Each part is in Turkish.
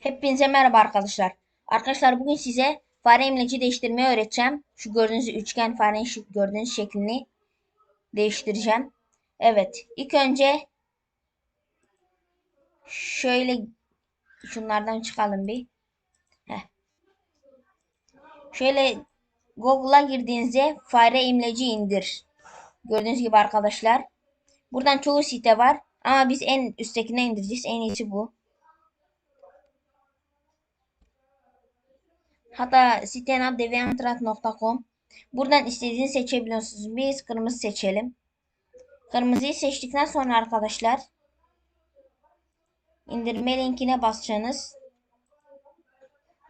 Hepinize merhaba arkadaşlar. Arkadaşlar bugün size fare imleci değiştirmeyi öğreteceğim. Şu gördüğünüz üçgen şu gördüğünüz şeklini değiştireceğim. Evet. ilk önce şöyle şunlardan çıkalım bir. Şöyle Google'a girdiğinizde fare imleci indir. Gördüğünüz gibi arkadaşlar. Buradan çoğu site var. Ama biz en üsttekine indireceğiz. En iyisi bu. Hatta sitenin adı deviantrat.com. Buradan istediğini seçebiliyorsunuz. Biz kırmızı seçelim. Kırmızıyı seçtikten sonra arkadaşlar indirme linkine basacaksınız.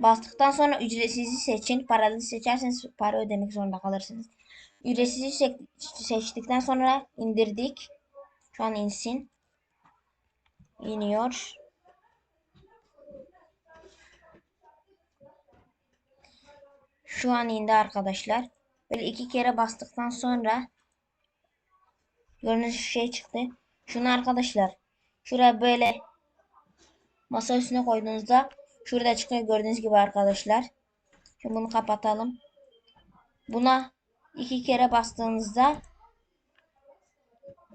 Bastıktan sonra ücretsizi seçin. Paralı seçerseniz para ödemek zorunda kalırsınız. Ücretsizi se- seçtikten sonra indirdik. Şu an insin. İniyor. Şu an indi arkadaşlar. Böyle iki kere bastıktan sonra gördüğünüz şey çıktı. Şunu arkadaşlar şuraya böyle masa üstüne koyduğunuzda şurada çıkıyor gördüğünüz gibi arkadaşlar. Şimdi bunu kapatalım. Buna iki kere bastığınızda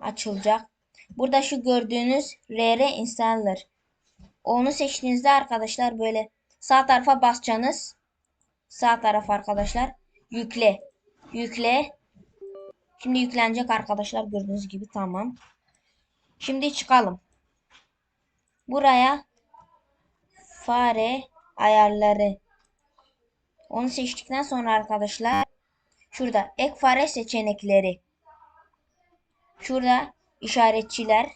açılacak. Burada şu gördüğünüz RR installer. Onu seçtiğinizde arkadaşlar böyle sağ tarafa basacaksınız. Sağ taraf arkadaşlar. Yükle. Yükle. Şimdi yüklenecek arkadaşlar gördüğünüz gibi tamam. Şimdi çıkalım. Buraya fare ayarları. Onu seçtikten sonra arkadaşlar şurada ek fare seçenekleri. Şurada işaretçiler.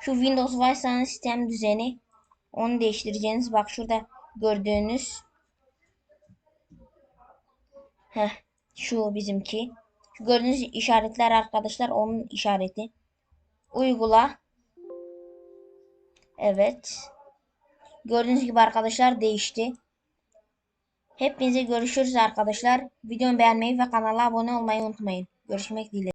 Şu Windows varsa sistem düzeni onu değiştireceğiniz. Bak şurada gördüğünüz Heh, şu bizimki. Şu gördüğünüz işaretler arkadaşlar onun işareti. Uygula. Evet. Gördüğünüz gibi arkadaşlar değişti. Hepinize görüşürüz arkadaşlar. Videomu beğenmeyi ve kanala abone olmayı unutmayın. Görüşmek dileğiyle.